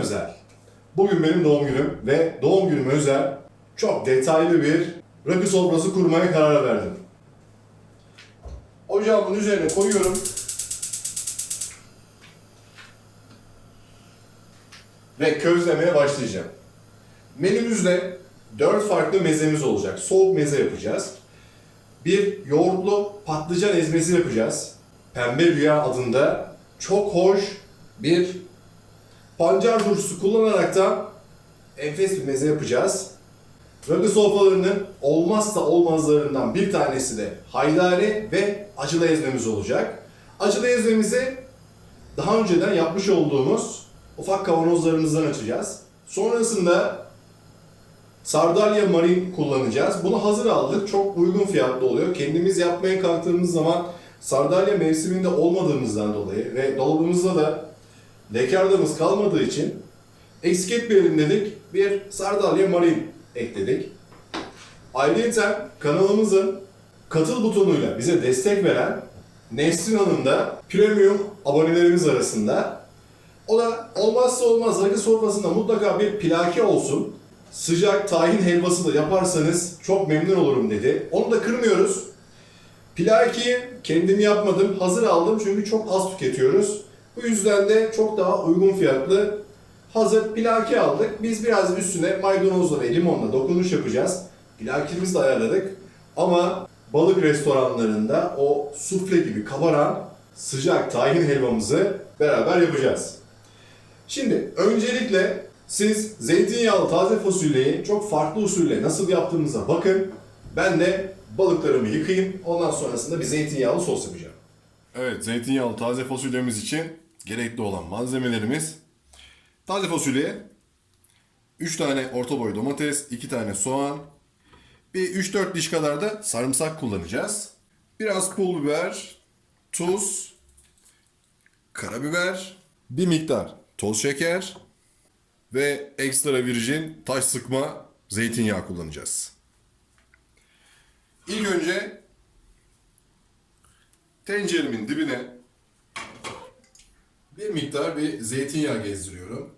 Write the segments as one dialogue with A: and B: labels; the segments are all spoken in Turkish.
A: özel. Bugün benim doğum günüm ve doğum günüme özel çok detaylı bir rakı sofrası kurmaya karar verdim. Ocağımın üzerine koyuyorum. Ve közlemeye başlayacağım. Menümüzde 4 farklı mezemiz olacak. Soğuk meze yapacağız. Bir yoğurtlu patlıcan ezmesi yapacağız. Pembe Rüya adında çok hoş bir pancar turşusu kullanarak da enfes bir meze yapacağız. Rakı sofralarının olmazsa olmazlarından bir tanesi de haydari ve acılı ezmemiz olacak. Acılı ezmemizi daha önceden yapmış olduğumuz ufak kavanozlarımızdan açacağız. Sonrasında Sardalya Marin kullanacağız. Bunu hazır aldık. Çok uygun fiyatlı oluyor. Kendimiz yapmaya kalktığımız zaman Sardalya mevsiminde olmadığımızdan dolayı ve dolabımızda da lekardamız kalmadığı için eksik etmeyelim dedik. Bir Sardalya Marin ekledik. Ayrıca kanalımızın katıl butonuyla bize destek veren Nesrin Hanım da premium abonelerimiz arasında. O da olmazsa olmaz rakı sofrasında mutlaka bir plake olsun. Sıcak tahin helvası da yaparsanız çok memnun olurum dedi. Onu da kırmıyoruz. Plakiyi kendim yapmadım, hazır aldım çünkü çok az tüketiyoruz. Bu yüzden de çok daha uygun fiyatlı hazır plaki aldık. Biz biraz üstüne maydanozla ve limonla dokunuş yapacağız. Plakimizi de ayarladık. Ama balık restoranlarında o sufle gibi kabaran sıcak tahin helvamızı beraber yapacağız. Şimdi öncelikle siz zeytinyağlı taze fasulyeyi çok farklı usulle nasıl yaptığımıza bakın. Ben de balıklarımı yıkayayım. Ondan sonrasında bir zeytinyağlı sos yapacağım. Evet, zeytinyağlı taze fasulyemiz için gerekli olan malzemelerimiz taze fasulye, 3 tane orta boy domates, 2 tane soğan, bir 3-4 diş kadar da sarımsak kullanacağız. Biraz pul biber, tuz, karabiber, bir miktar toz şeker ve ekstra virgin taş sıkma zeytinyağı kullanacağız. İlk önce tenceremin dibine bir miktar bir zeytinyağı gezdiriyorum.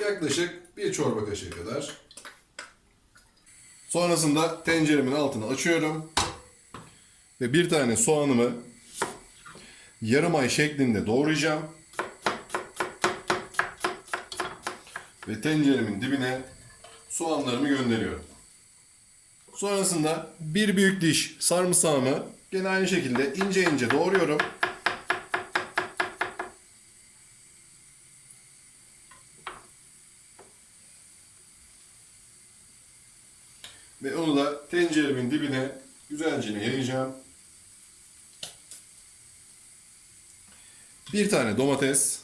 A: Yaklaşık bir çorba kaşığı kadar. Sonrasında tenceremin altını açıyorum. Ve bir tane soğanımı yarım ay şeklinde doğrayacağım. Ve tenceremin dibine soğanlarımı gönderiyorum. Sonrasında bir büyük diş sarımsağımı gene aynı şekilde ince ince doğruyorum. Ve onu da tenceremin dibine güzelce yayacağım. Bir tane domates.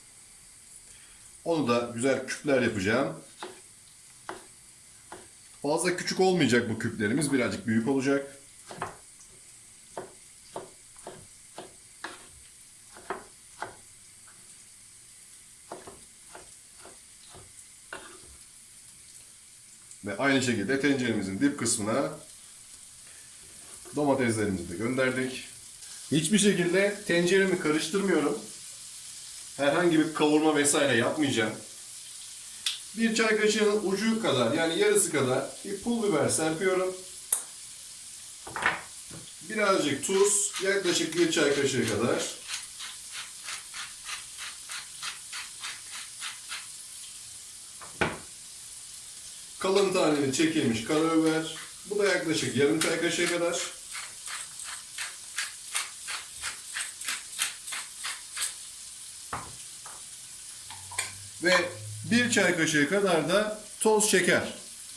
A: Onu da güzel küpler yapacağım. Fazla küçük olmayacak bu küplerimiz. Birazcık büyük olacak. Aynı şekilde tenceremizin dip kısmına domateslerimizi de gönderdik. Hiçbir şekilde tenceremi karıştırmıyorum. Herhangi bir kavurma vesaire yapmayacağım. Bir çay kaşığının ucu kadar yani yarısı kadar bir pul biber serpiyorum. Birazcık tuz, yaklaşık bir çay kaşığı kadar. Kalın taneli çekilmiş karabiber. Bu da yaklaşık yarım çay kaşığı kadar. Ve bir çay kaşığı kadar da toz şeker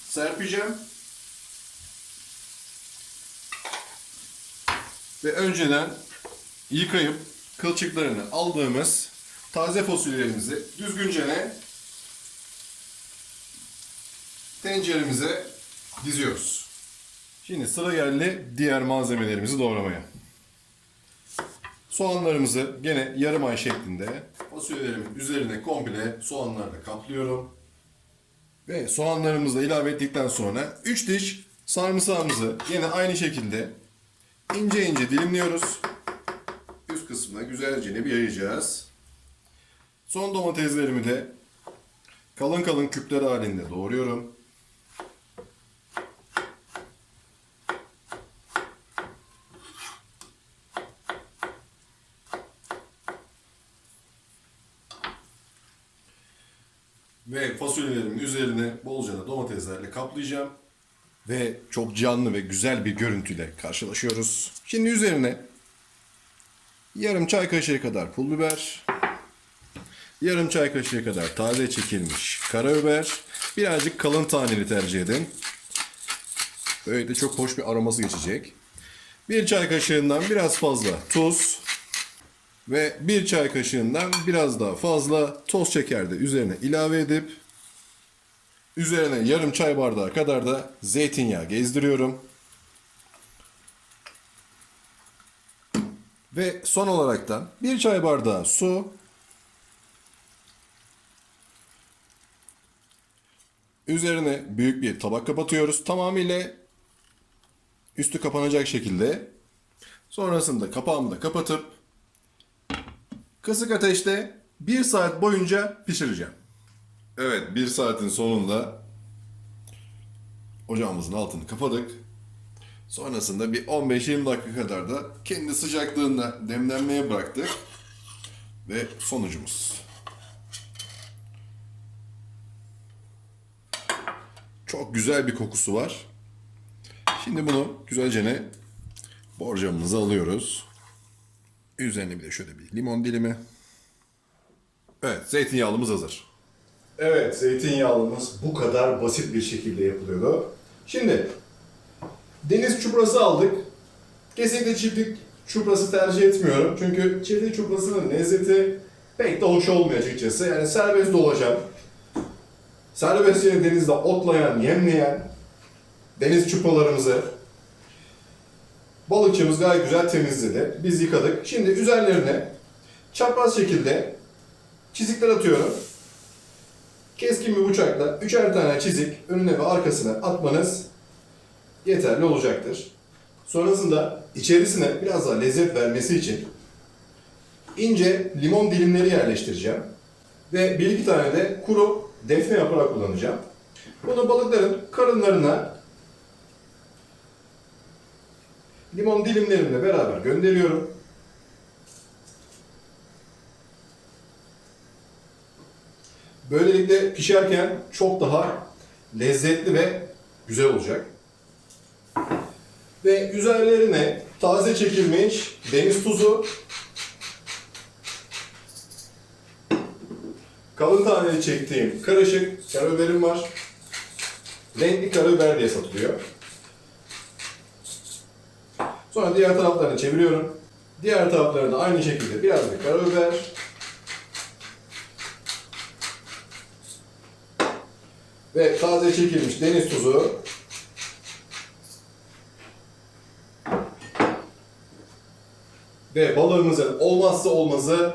A: serpeceğim. Ve önceden yıkayıp kılçıklarını aldığımız taze fasulyelerimizi düzgünce ne tenceremize diziyoruz. Şimdi sıra geldi diğer malzemelerimizi doğramaya. Soğanlarımızı gene yarım ay şeklinde fasulyelerimin üzerine komple soğanlarla kaplıyorum. Ve soğanlarımızı ilave ettikten sonra 3 diş sarımsağımızı yine aynı şekilde ince ince dilimliyoruz. Üst kısmına güzelce bir yayacağız. Son domateslerimi de kalın kalın küpler halinde doğruyorum. Ve fasulyelerimin üzerine bolca da domateslerle kaplayacağım. Ve çok canlı ve güzel bir görüntüyle karşılaşıyoruz. Şimdi üzerine yarım çay kaşığı kadar pul biber, yarım çay kaşığı kadar taze çekilmiş karabiber, birazcık kalın taneli tercih edin. Böyle çok hoş bir aroması geçecek. Bir çay kaşığından biraz fazla tuz ve bir çay kaşığından biraz daha fazla toz şeker de üzerine ilave edip Üzerine yarım çay bardağı kadar da zeytinyağı gezdiriyorum. Ve son olarak da bir çay bardağı su. Üzerine büyük bir tabak kapatıyoruz. Tamamıyla üstü kapanacak şekilde. Sonrasında kapağımı da kapatıp kısık ateşte bir saat boyunca pişireceğim. Evet, bir saatin sonunda ocağımızın altını kapadık. Sonrasında bir 15-20 dakika kadar da kendi sıcaklığında demlenmeye bıraktık. Ve sonucumuz. Çok güzel bir kokusu var. Şimdi bunu güzelce ne borcamımıza alıyoruz. Üzerine bir de şöyle bir limon dilimi. Evet, zeytinyağlımız hazır. Evet, zeytinyağlımız bu kadar basit bir şekilde yapılıyordu. Şimdi deniz çuprası aldık. Kesinlikle çiftlik çuprası tercih etmiyorum. Çünkü çiftlik çuprasının lezzeti pek de hoş olmuyor açıkçası. Yani serbest dolaşan, serbest yine denizde otlayan, yemleyen deniz çupralarımızı balıkçımız gayet güzel temizledi. Biz yıkadık. Şimdi üzerlerine çapraz şekilde çizikler atıyorum. Keskin bir bıçakla üçer tane çizik önüne ve arkasına atmanız yeterli olacaktır. Sonrasında içerisine biraz daha lezzet vermesi için ince limon dilimleri yerleştireceğim. Ve bir iki tane de kuru defne yaprağı kullanacağım. Bunu balıkların karınlarına limon dilimlerimle beraber gönderiyorum. Böylelikle pişerken çok daha lezzetli ve güzel olacak. Ve üzerlerine taze çekilmiş deniz tuzu, kalın taneli çektiğim karışık karabiberim var. Renkli karabiber diye satılıyor. Sonra diğer taraflarını çeviriyorum. Diğer taraflarına da aynı şekilde biraz da karabiber, ve taze çekilmiş deniz tuzu ve balığımızın olmazsa olmazı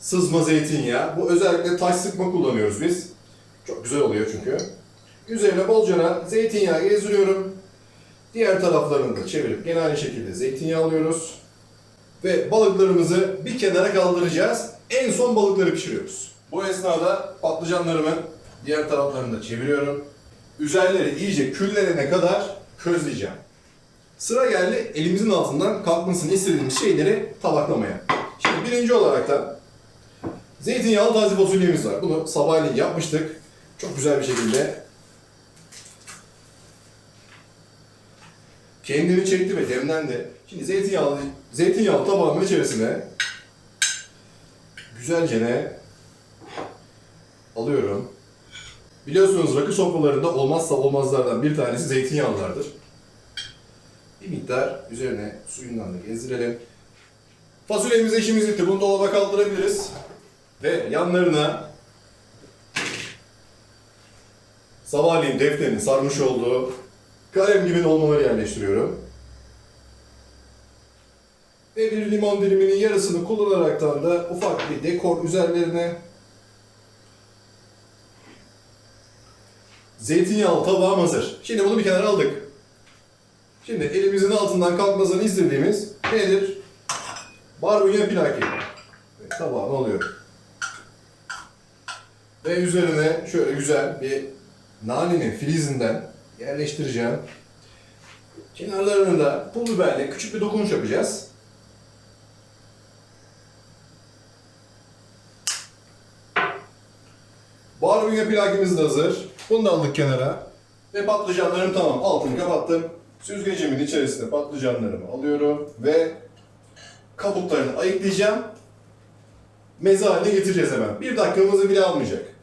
A: sızma zeytinyağı. Bu özellikle taş sıkma kullanıyoruz biz. Çok güzel oluyor çünkü. Üzerine bolcana zeytinyağı gezdiriyorum. Diğer taraflarını da çevirip gene aynı şekilde zeytinyağı alıyoruz. Ve balıklarımızı bir kenara kaldıracağız. En son balıkları pişiriyoruz. Bu esnada patlıcanlarımın Diğer taraflarını da çeviriyorum. Üzerleri iyice küllerine kadar közleyeceğim. Sıra geldi elimizin altından kalkmasını istediğimiz şeyleri tabaklamaya. Şimdi birinci olarak da zeytinyağlı taze fasulyemiz var. Bunu sabahleyin yapmıştık. Çok güzel bir şekilde kendini çekti ve demlendi. Şimdi zeytinyağlı, zeytinyağlı tabağımın içerisine güzelce ne alıyorum. Biliyorsunuz rakı sofralarında olmazsa olmazlardan bir tanesi zeytinyağlılardır. Bir miktar üzerine suyundan da gezdirelim. Fasulyemiz işimiz bitti. Bunu dolaba kaldırabiliriz. Ve yanlarına sabahleyin defnenin sarmış olduğu kalem gibi olmaları yerleştiriyorum. Ve bir limon diliminin yarısını kullanaraktan da ufak bir dekor üzerlerine Zeytinyağlı tabağım hazır. Şimdi bunu bir kenara aldık. Şimdi elimizin altından kalkmasını istediğimiz nedir? Barbunya plaki. Ve tabağına alıyorum. Ve üzerine şöyle güzel bir nanenin filizinden yerleştireceğim. Kenarlarını da pul biberle küçük bir dokunuş yapacağız. Barbunya plakimiz de hazır. Bunu da aldık kenara. Ve patlıcanlarım tamam. Altını kapattım. Süzgecimin içerisine patlıcanlarımı alıyorum ve kabuklarını ayıklayacağım. Meze haline getireceğiz hemen. Bir dakikamızı bile almayacak.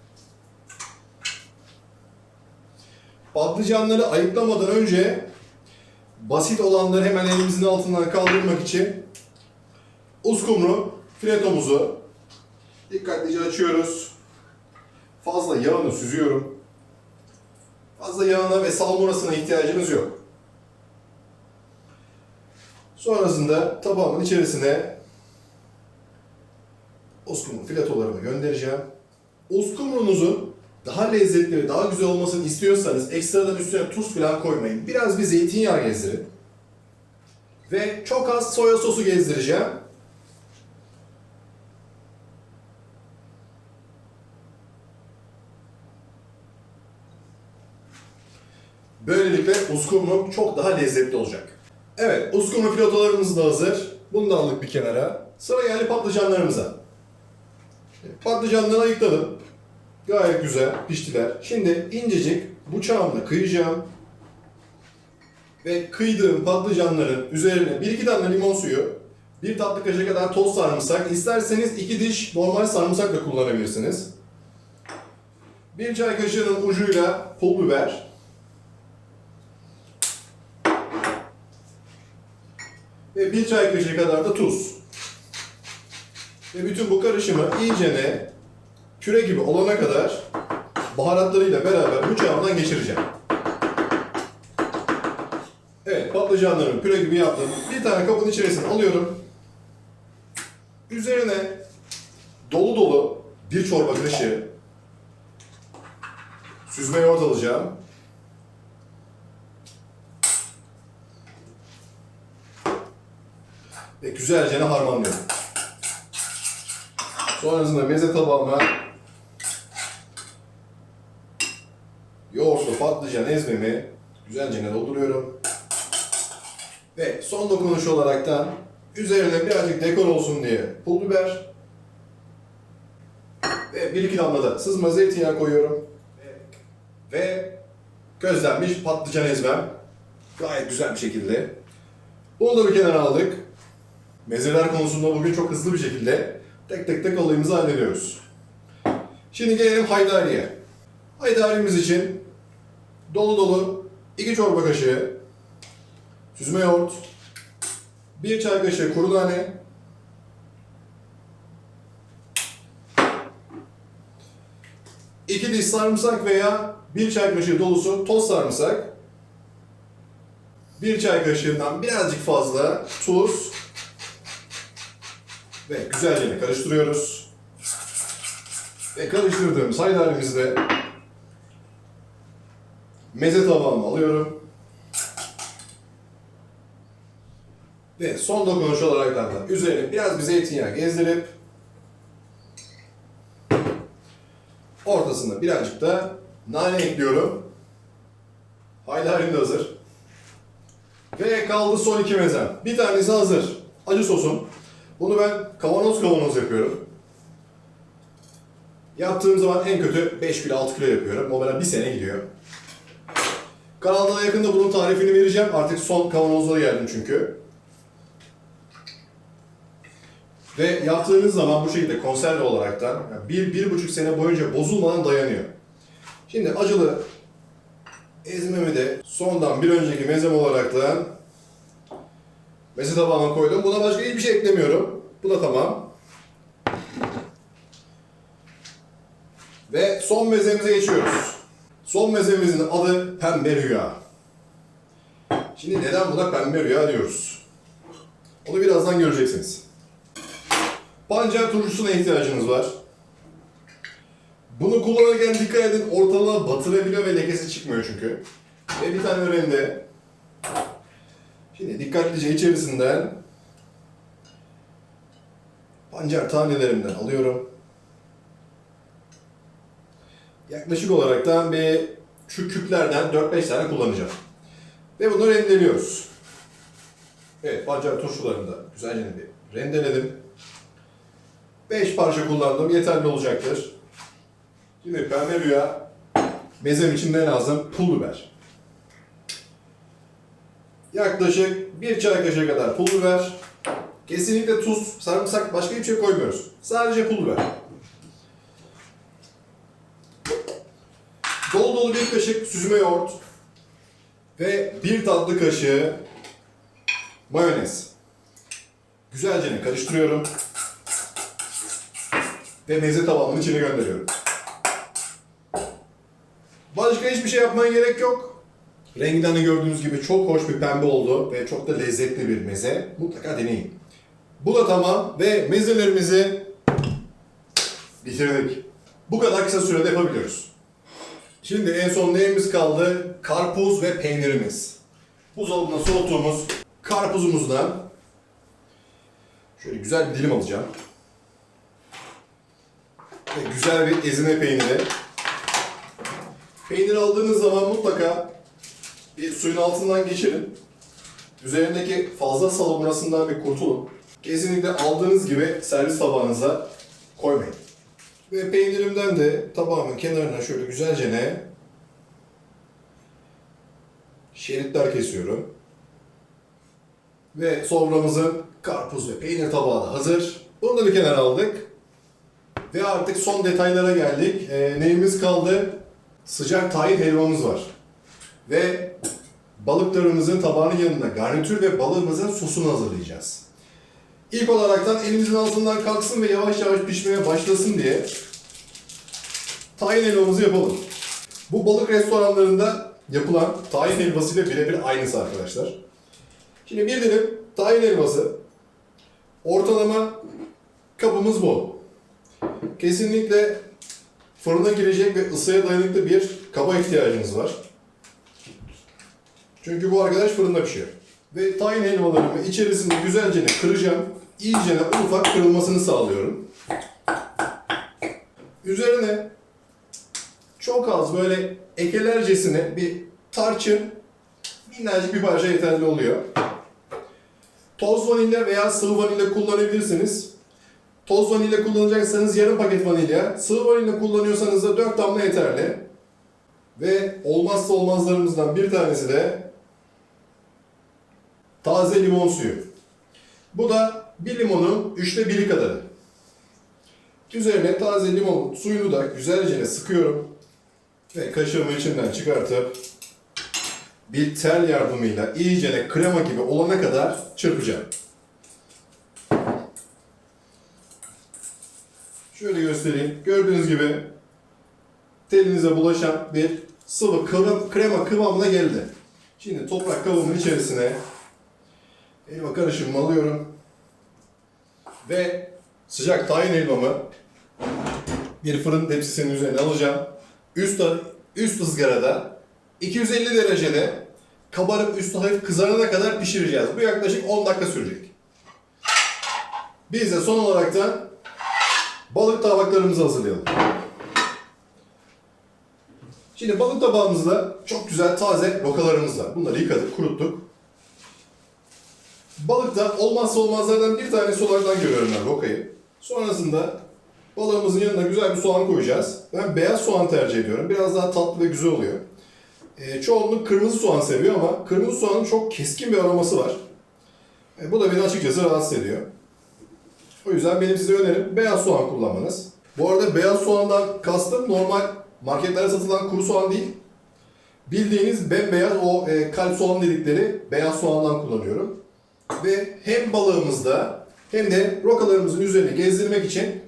A: Patlıcanları ayıklamadan önce basit olanları hemen elimizin altından kaldırmak için uskumru filetomuzu dikkatlice açıyoruz. Fazla yağını süzüyorum. Fazla yağına ve salmonasına ihtiyacımız yok. Sonrasında tabağımın içerisine uskumru filetolarımı göndereceğim. Uskumrunuzun daha lezzetli ve daha güzel olmasını istiyorsanız ekstradan üstüne tuz falan koymayın. Biraz bir zeytinyağı gezdirin. Ve çok az soya sosu gezdireceğim. Böylelikle uskumru çok daha lezzetli olacak. Evet, uskumru filotolarımız da hazır. Bunu da aldık bir kenara. Sıra geldi patlıcanlarımıza. Patlıcanları ayıkladım. Gayet güzel piştiler. Şimdi incecik bıçağımla kıyacağım. Ve kıydığım patlıcanların üzerine bir iki tane limon suyu, bir tatlı kaşığı kadar toz sarımsak, isterseniz iki diş normal sarımsak da kullanabilirsiniz. Bir çay kaşığının ucuyla pul biber, ve bir çay kaşığı kadar da tuz. Ve bütün bu karışımı iyicene püre gibi olana kadar baharatlarıyla beraber bıçağımdan geçireceğim. Evet, patlıcanlarımı püre gibi yaptım. Bir tane kabın içerisine alıyorum. Üzerine dolu dolu bir çorba kaşığı süzme yoğurt alacağım. Ve güzelce harmanlıyorum. Sonrasında meze tabağıma yoğurtlu patlıcan ezmemi güzelce dolduruyorum. Ve son dokunuş olaraktan üzerine birazcık dekor olsun diye pul biber ve bir iki damla da sızma zeytinyağı koyuyorum. Ve közlenmiş patlıcan ezmem gayet güzel bir şekilde. Bunu da bir kenara aldık. Mezeler konusunda bugün çok hızlı bir şekilde tek tek tek olayımızı hallediyoruz. Şimdi gelelim haydariye. Haydarimiz için dolu dolu 2 çorba kaşığı süzme yoğurt, 1 çay kaşığı kuru nane, iki diş sarımsak veya bir çay kaşığı dolusu toz sarımsak, bir çay kaşığından birazcık fazla tuz, ve güzelce karıştırıyoruz. Ve karıştırdığımız haydarimizi de meze tabağıma alıyorum. Ve son dokunuş olarak da üzerine biraz bir zeytinyağı gezdirip ortasına birazcık da nane ekliyorum. Haydarim de hazır. Ve kaldı son iki mezem. Bir tanesi hazır. Acı sosum. Bunu ben kavanoz kavanoz yapıyorum. Yaptığım zaman en kötü 5 kilo 6 kilo yapıyorum. O bana bir sene gidiyor. Kanalda da yakında bunun tarifini vereceğim. Artık son kavanozlara geldim çünkü. Ve yaptığınız zaman bu şekilde konserve olaraktan yani bir, bir buçuk sene boyunca bozulmadan dayanıyor. Şimdi acılı ezmemi de sondan bir önceki mezem olaraktan meze tabağıma koydum. Buna başka hiçbir şey eklemiyorum. Bu da tamam. Ve son mezemize geçiyoruz. Son mezemizin adı pembe rüya. Şimdi neden buna pembe rüya diyoruz? Onu birazdan göreceksiniz. Pancar turşusuna ihtiyacınız var. Bunu kullanırken dikkat edin ortalığa batırabiliyor ve lekesi çıkmıyor çünkü. Ve bir tane rende. Şimdi dikkatlice içerisinden pancar tanelerimden alıyorum. Yaklaşık olarak da bir şu küplerden 4-5 tane kullanacağım. Ve bunu rendeliyoruz. Evet, pancar turşularını da güzelce bir rendeledim. 5 parça kullandım, yeterli olacaktır. Şimdi pembe rüya, mezem için ne lazım? Pul biber. Yaklaşık bir çay kaşığı kadar pul biber. Kesinlikle tuz, sarımsak, başka hiçbir şey koymuyoruz. Sadece pul biber. Dolu bir kaşık süzme yoğurt. Ve bir tatlı kaşığı mayonez. Güzelce karıştırıyorum. Ve meze tabağımın içine gönderiyorum. Başka hiçbir şey yapmaya gerek yok. Renginden de gördüğünüz gibi çok hoş bir pembe oldu ve çok da lezzetli bir meze. Mutlaka deneyin. Bu da tamam ve mezelerimizi bitirdik. Bu kadar kısa sürede yapabiliyoruz. Şimdi en son neyimiz kaldı? Karpuz ve peynirimiz. Buzdolabına soğuttuğumuz karpuzumuzdan şöyle güzel bir dilim alacağım. Ve güzel bir ezine peyniri. Peynir aldığınız zaman mutlaka bir suyun altından geçirin. Üzerindeki fazla salamurasından bir kurtulun. Kesinlikle aldığınız gibi servis tabağınıza koymayın. Ve peynirimden de tabağımın kenarına şöyle güzelce ne şeritler kesiyorum. Ve soframızın karpuz ve peynir tabağı da hazır. Bunu da bir kenara aldık. Ve artık son detaylara geldik. Ee, neyimiz kaldı? Sıcak tahin helvamız var. Ve balıklarımızın tabağının yanında garnitür ve balığımızın sosunu hazırlayacağız. İlk olaraktan elimizin altından kalksın ve yavaş yavaş pişmeye başlasın diye tahin helvamızı yapalım. Bu balık restoranlarında yapılan tahin helvasıyla birebir aynısı arkadaşlar. Şimdi bir dilim tahin helvası. Ortalama kabımız bu. Kesinlikle fırına girecek ve ısıya dayanıklı bir kaba ihtiyacınız var. Çünkü bu arkadaş fırında pişiyor. Ve tahin helvalarımı içerisinde güzelce kıracağım. İyice ufak kırılmasını sağlıyorum. Üzerine çok az böyle ekelercesine bir tarçın minnacık bir parça yeterli oluyor. Toz vanilya veya sıvı vanilya kullanabilirsiniz. Toz vanilya kullanacaksanız yarım paket vanilya, sıvı vanilya kullanıyorsanız da 4 damla yeterli. Ve olmazsa olmazlarımızdan bir tanesi de taze limon suyu. Bu da bir limonun üçte biri kadarı. Üzerine taze limon suyunu da güzelce sıkıyorum. Ve kaşığımı içinden çıkartıp bir tel yardımıyla iyice krema gibi olana kadar çırpacağım. Şöyle göstereyim. Gördüğünüz gibi telinize bulaşan bir sıvı krema, kıvamına geldi. Şimdi toprak kabımın içerisine elma karışımımı alıyorum. Ve sıcak tahin elmamı bir fırın tepsisinin üzerine alacağım. Üst, üst ızgarada 250 derecede kabarıp üstü hafif kızarana kadar pişireceğiz. Bu yaklaşık 10 dakika sürecek. Biz de son olarak da balık tabaklarımızı hazırlayalım. Şimdi balık tabağımızda çok güzel taze rokalarımız var. Bunları yıkadık, kuruttuk. Balıkta olmazsa olmazlardan bir tanesi olarak görüyorum ben rokayı. Sonrasında balığımızın yanına güzel bir soğan koyacağız. Ben beyaz soğan tercih ediyorum. Biraz daha tatlı ve güzel oluyor. E, çoğunluk kırmızı soğan seviyor ama kırmızı soğanın çok keskin bir aroması var. E, bu da beni açıkçası rahatsız ediyor. O yüzden benim size önerim beyaz soğan kullanmanız. Bu arada beyaz soğandan kastım normal marketlerde satılan kuru soğan değil. Bildiğiniz bembeyaz o e, kalp soğan dedikleri beyaz soğandan kullanıyorum. Ve hem balığımızda hem de rokalarımızın üzerine gezdirmek için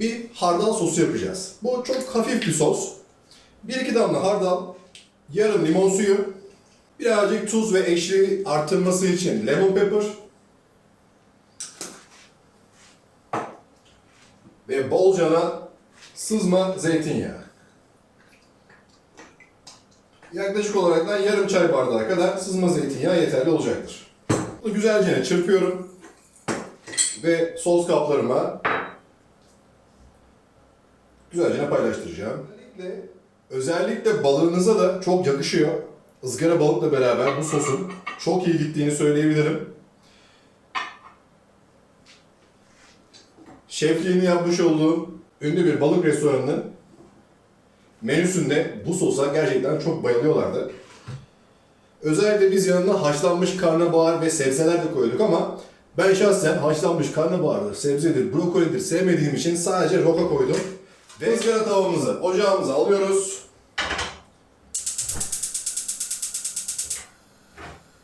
A: bir hardal sosu yapacağız. Bu çok hafif bir sos. 1-2 damla hardal, yarım limon suyu, birazcık tuz ve ekşiliği arttırması için lemon pepper ve bolcana sızma zeytinyağı. Yaklaşık olarak da yarım çay bardağı kadar sızma zeytinyağı yeterli olacaktır. Bunu güzelce çırpıyorum. ve sos kaplarıma güzelce paylaştıracağım. Özellikle, özellikle balığınıza da çok yakışıyor. Izgara balıkla beraber bu sosun çok iyi gittiğini söyleyebilirim. Şefliğini yapmış olduğum ünlü bir balık restoranının menüsünde bu sosa gerçekten çok bayılıyorlardı. Özellikle biz yanına haşlanmış karnabahar ve sebzeler de koyduk ama ben şahsen haşlanmış karnabahardır, sebzedir, brokolidir sevmediğim için sadece roka koydum. Ve tavamızı ocağımıza alıyoruz.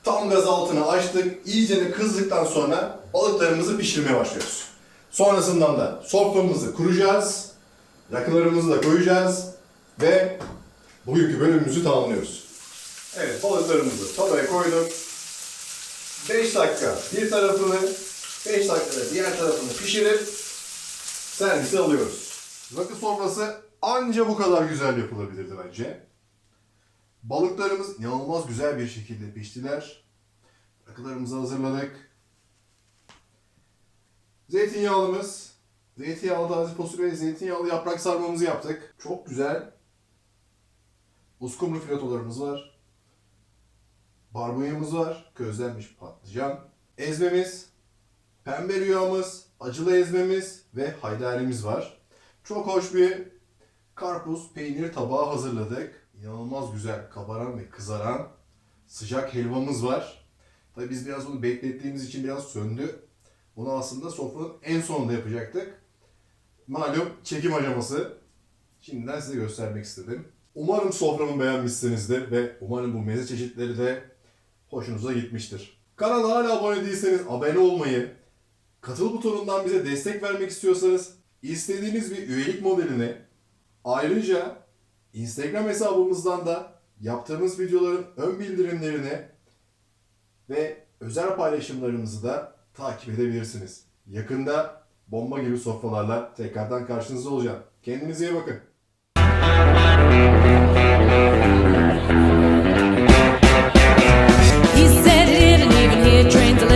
A: Tam gaz altına açtık. İyice kızdıktan sonra balıklarımızı pişirmeye başlıyoruz. Sonrasından da soframızı kuracağız. Rakılarımızı da koyacağız. Ve bugünkü bölümümüzü tamamlıyoruz. Evet balıklarımızı tavaya koyduk. 5 dakika bir tarafını, 5 dakikada diğer tarafını pişirip servise alıyoruz. Rakı sofrası anca bu kadar güzel yapılabilirdi bence. Balıklarımız inanılmaz güzel bir şekilde piştiler. Rakılarımızı hazırladık. Zeytinyağlımız, zeytinyağlı taze fasulye, zeytinyağlı yaprak sarmamızı yaptık. Çok güzel. Uskumru filetolarımız var. Barbunyamız var, közlenmiş patlıcan. Ezmemiz, pembe rüyamız, acılı ezmemiz ve haydarimiz var. Çok hoş bir karpuz peynir tabağı hazırladık. İnanılmaz güzel kabaran ve kızaran sıcak helvamız var. Tabii biz biraz bunu beklettiğimiz için biraz söndü. Bunu aslında sofranın en sonunda yapacaktık. Malum çekim aşaması. Şimdiden size göstermek istedim. Umarım soframı beğenmişsinizdir ve umarım bu meze çeşitleri de hoşunuza gitmiştir. Kanala hala abone değilseniz abone olmayı, katıl butonundan bize destek vermek istiyorsanız İstediğiniz bir üyelik modelini ayrıca Instagram hesabımızdan da yaptığımız videoların ön bildirimlerini ve özel paylaşımlarımızı da takip edebilirsiniz. Yakında bomba gibi sofralarla tekrardan karşınızda olacağım. Kendinize iyi bakın.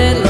A: He